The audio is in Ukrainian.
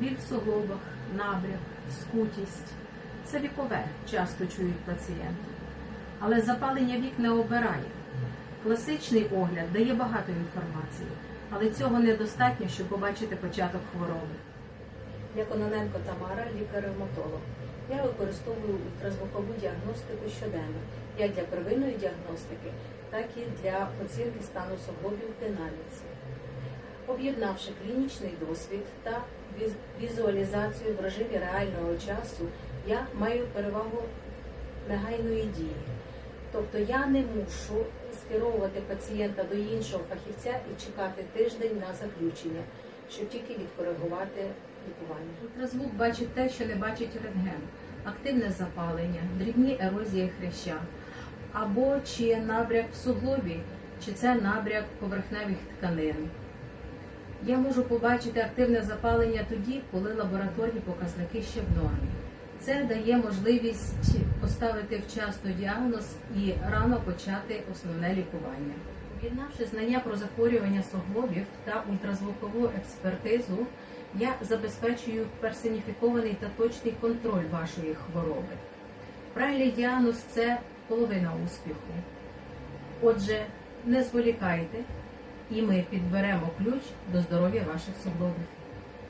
біль в суглобах, набряк, скутість. Це вікове, часто чують пацієнти. Але запалення вік не обирає. Класичний огляд дає багато інформації, але цього недостатньо, щоб побачити початок хвороби. Я Кононенко Тамара, лікар-ревматолог. Я використовую ультразвукову діагностику щоденно, як для первинної діагностики, так і для оцінки стану суглобів динаміці. Об'єднавши клінічний досвід та візуалізацію в режимі реального часу, я маю перевагу негайної дії. Тобто я не мушу скеровувати пацієнта до іншого фахівця і чекати тиждень на заключення, щоб тільки відкоригувати лікування. Ультразвук бачить те, що не бачить рентген. Активне запалення, дрібні ерозії хряща, або чи набряк в суглобі, чи це набряк поверхневих тканин. Я можу побачити активне запалення тоді, коли лабораторні показники ще в нормі. Це дає можливість поставити вчасно діагноз і рано почати основне лікування. Об'єднавши знання про захворювання суглобів та ультразвукову експертизу, я забезпечую персоніфікований та точний контроль вашої хвороби. Правильний діагноз це половина успіху. Отже, не зволікайте, і ми підберемо ключ до здоров'я ваших суглобів.